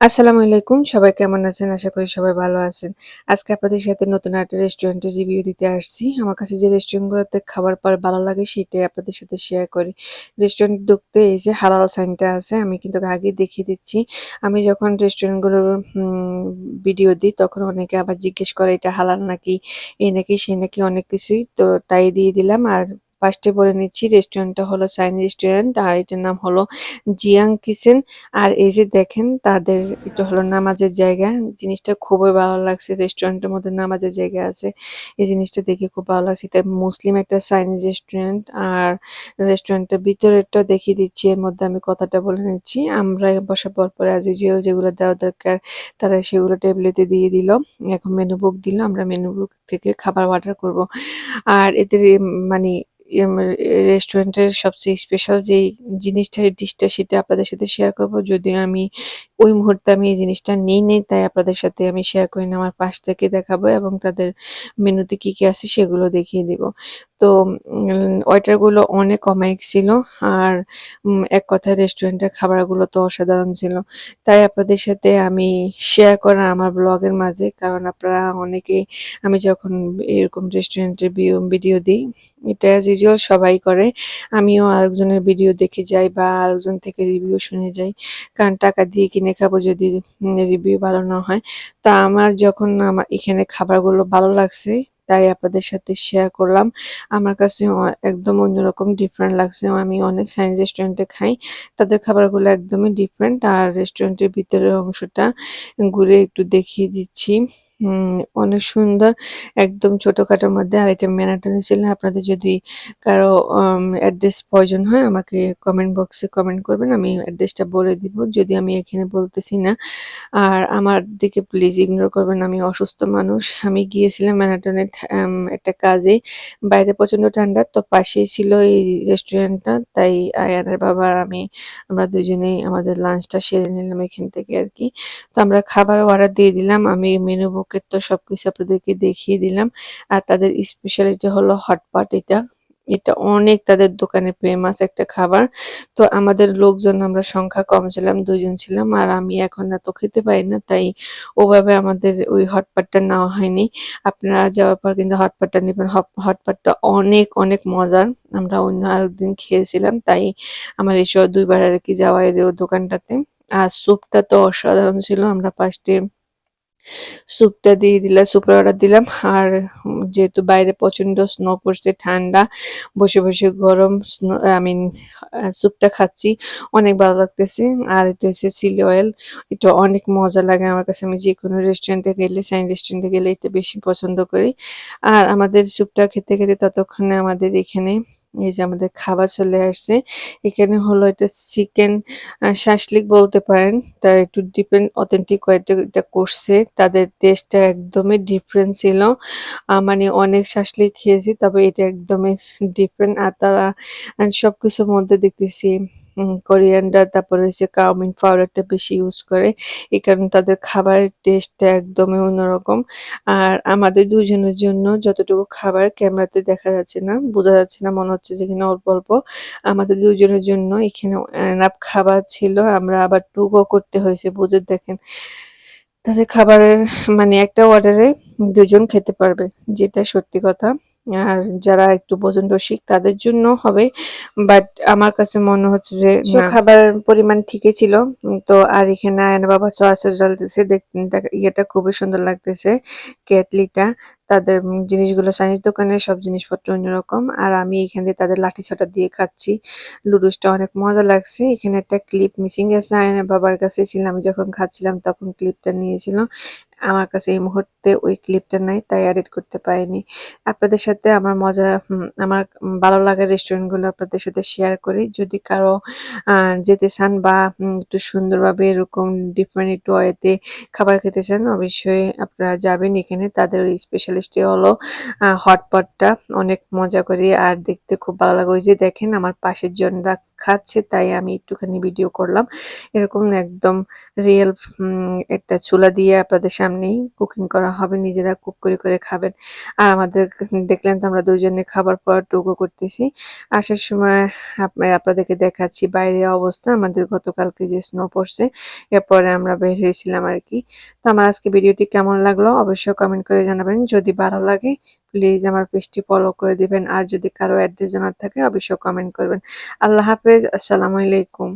আসসালামু আলাইকুম। সবাই কেমন আছেন? আশা করি সবাই ভালো আছেন। আজকে আপনাদের সাথে নতুন একটা রেস্টুরেন্টের রিভিউ দিতে আসছি। আমার কাছে যে রেস্টুরেন্টগুলোতে খাবার পর ভালো লাগে সেটাই আপনাদের সাথে শেয়ার করি। রেস্টুরেন্ট ঢুকতে এই যে হালাল সাইনটা আছে, আমি কিন্তু আগে দেখিয়ে দিচ্ছি। আমি যখন রেস্টুরেন্টগুলোর ভিডিও দিই, তখন অনেকে আবার জিজ্ঞেস করে, এটা হালাল নাকি? এই নাকি সেই নাকি? অনেক কিছুই। তো তাই দিয়ে দিলাম। আর ফার্স্টে বলে নিচ্ছি। রেস্টুরেন্টটা হলো চাইনিজ রেস্টুরেন্ট, আর এটার নাম হলো জিয়াং কিচেন। আর এই যে দেখেন, তাদের এটা হলো নামাজের জায়গা। জিনিসটা খুবই ভালো লাগছে, রেস্টুরেন্টের মধ্যে নামাজের জায়গা আছে। এই জিনিসটা দেখে খুব ভালো লাগছে। এটা মুসলিম একটা চাইনিজ রেস্টুরেন্ট, আর রেস্টুরেন্টের ভিতরেরটা দেখিয়ে দিচ্ছি, এর মধ্যে আমি কথাটা বলে নিচ্ছি। আমরা বসার পর পরে আজ ইউজুয়াল যেগুলো দেওয়া দরকার, তারা সেগুলো টেবিলেতে দিয়ে দিল। এখন মেনু বুক দিল, আমরা মেনু বুক থেকে খাবার অর্ডার করব। আর এদের মানে রেস্টুরেন্টের সবচেয়ে স্পেশাল যেই জিনিসটা ডিশটা সেটা আপনাদের সাথে শেয়ার করব। যদিও আমি ওই মুহূর্তে আমি এই জিনিসটা নিই নেই, তাই আপনাদের সাথে আমি শেয়ার করি না আমার পাশ থেকে দেখাবো এবং তাদের মেনুতে কি কি আছে সেগুলো দেখিয়ে দিব। তো ওয়েটারগুলো অনেক অমায়িক ছিল আর এক কথায় রেস্টুরেন্টের খাবারগুলো তো অসাধারণ ছিল। তাই আপনাদের সাথে আমি শেয়ার করা আমার ব্লগের মাঝে, কারণ আপনারা অনেকেই আমি যখন এরকম রেস্টুরেন্টের ভিডিও দিই, এটা অ্যাজ ইউজুয়াল সবাই করে। আমিও আরেকজনের ভিডিও দেখে যাই বা আরেকজন থেকে রিভিউ শুনে যাই, কারণ টাকা দিয়ে কিনে খাব যদি রিভিউ ভালো না হয়। তা আমার যখন আমার এখানে খাবারগুলো ভালো লাগছে, তাই আপনাদের সাথে শেয়ার করলাম। আমার কাছে একদম অন্যরকম ডিফারেন্ট লাগছে। আমি অনেক সাইন্স রেস্টুরেন্টে খাই, তাদের খাবারগুলো একদমই ডিফারেন্ট আর রেস্টুরেন্টের ভিতরের অংশটা ঘুরে একটু দেখিয়ে দিচ্ছি। অনেক সুন্দর। একদম ছোটখাটোর মধ্যে আর এটা ম্যানাটনে ছিল আপনাদের যদি কারও অ্যাড্রেস প্রয়োজন হয়, আমাকে কমেন্ট বক্সে কমেন্ট করবেন। আমি অ্যাড্রেসটা বলে দিব। যদি আমি এখানে বলতেছি না। আর আমার দিকে প্লিজ ইগনোর করবেন। আমি অসুস্থ মানুষ। আমি গিয়েছিলাম ম্যানাটনের একটা কাজে। বাইরে প্রচণ্ড ঠান্ডা। তো পাশেই ছিল এই রেস্টুরেন্টটা তাই আয়ানের বাবা আর আমি, আমরা দুজনেই আমাদের লাঞ্চটা সেরে নিলাম এখান থেকে আর কি। তো আমরা খাবার অর্ডার দিয়ে দিলাম। আমি মেনু বুক বুকের তো সবকিছু আপনাদেরকে দেখিয়ে দিলাম। আর তাদের স্পেশালিটি হলো হটপট এটা। এটা অনেক তাদের দোকানে ফেমাস একটা খাবার। তো আমাদের লোকজন আমরা সংখ্যা কম ছিলাম দুজন ছিলাম, আর আমি এখন এত খেতে পারি না, তাই ওভাবে আমাদের ওই হটপটটা নেওয়া হয়নি। আপনারা যাওয়ার পর কিন্তু হটপটটা নেবেন। হটপটটা অনেক অনেক মজার। আমরা অন্য আরেকদিন খেয়েছিলাম, তাই আমার এসব দুইবার আর কি যাওয়া এর দোকানটাতে। আর স্যুপটা তো অসাধারণ ছিল, আমরা ফার্স্টে স্যুপটা দিয়ে দিলাম স্যুপের অর্ডার দিলাম। আর যেহেতু বাইরে প্রচণ্ড স্নো পড়ছে, ঠান্ডা, বসে বসে গরম স্নো আই মিন স্যুপটা খাচ্ছি, অনেক ভালো লাগতেছে। আর এটা হচ্ছে সিলি অয়েল এটা অনেক মজা লাগে আমার কাছে। আমি যে কোনো রেস্টুরেন্টে গেলে সাইন রেস্টুরেন্টে গেলে এটা বেশি পছন্দ করি। আর আমাদের স্যুপটা খেতে খেতে ততক্ষণে আমাদের এখানে এই যে আমাদের খাবার চলে আসছে। এখানে হলো এটা চিকেন শাসলিক বলতে পারেন। তা একটু ডিপেন্ড অথেন্টিক এটা করছে। তাদের টেস্টটা একদমই ডিফারেন্ট ছিল। মানে অনেক শাসলিক খেয়েছি, তবে এটা একদমই ডিফারেন্ট আর তারা সব কিছুর মধ্যে দেখতেছি কোরিয়ান্ডার তারপরে হচ্ছে কাউমিন পাউডারটা বেশি ইউজ করে। এই কারণে তাদের খাবারের টেস্টটা একদমই অন্যরকম। আর আমাদের দুজনের জন্য যতটুকু খাবার ক্যামেরাতে দেখা যাচ্ছে না, বোঝা যাচ্ছে না, মনে হচ্ছে যেখানে অল্প অল্প। আমাদের দুজনের জন্য এখানে এনাফ খাবার ছিল, আমরা আবার টুকও করতে হয়েছে বুঝে দেখেন। তাদের খাবারের মানে একটা অর্ডারে দুজন খেতে পারবে, যেটা সত্যি কথা। আর যারা একটু ভোজন রসিক, তাদের জন্য হবে। বাট আমার কাছে মনে হচ্ছে যে খাবার পরিমাণ ঠিকই ছিল। তো আর এখানে আয়না বাবা সস জ্বলতেছে। ইয়েটা খুবই সুন্দর লাগতেছে, কেটলিটা। তাদের জিনিসগুলো চাইনিজ দোকানের সব জিনিসপত্র অন্যরকম। আর আমি এখান দিয়ে তাদের লাঠি ছটা দিয়ে খাচ্ছি। লুডুসটা অনেক মজা লাগছে। এখানে একটা ক্লিপ মিসিং আছে আয়না বাবার কাছে। ছিল, আমি যখন খাচ্ছিলাম, তখন ক্লিপটা নিয়েছিল। আমার কাছে এই মুহূর্তে ওই ক্লিপটা নাই, তাই এডিট করতে পারিনি। আপনাদের সাথে আমার মজা আমার ভালো লাগার রেস্টুরেন্টগুলো আপনাদের সাথে শেয়ার করি। যদি কারও যেতে চান বা একটু সুন্দরভাবে এরকম ডিফারেন্ট একটু ওয়েতে খাবার খেতে চান, অবশ্যই আপনারা যাবেন এখানে। তাদের স্পেশালিস্টই হলো হটপটটা অনেক মজা করি আর দেখতে খুব ভালো লাগে। ওই যে দেখেন, আমার পাশের জনরা খাচ্ছে, তাই আমি একটুখানি ভিডিও করলাম। এরকম একদম রিয়েল একটা চুলা দিয়ে আপনাদের সামনেই কুকিং করা হবে। নিজেরা কুক করে করে খাবেন। আর আমাদের দেখলেন তো আমরা দুজনে খাবার পর টুকু করতেছি। আসার সময় আপ- আপনাদেরকে দেখাচ্ছি বাইরে অবস্থা। আমাদের গতকালকে যে স্নো পড়ছে, এরপরে আমরা বের হয়েছিলাম আর কি। তো আমার আজকে ভিডিওটি কেমন লাগল? অবশ্যই কমেন্ট করে জানাবেন। যদি ভালো লাগে প্লিজ আমার পেজটি ফলো করে দিবেন। আর যদি কারও অ্যাড্রেস জানার থাকে, অবশ্যই কমেন্ট করবেন। আল্লাহ হাফেজ, আসসালামু আলাইকুম।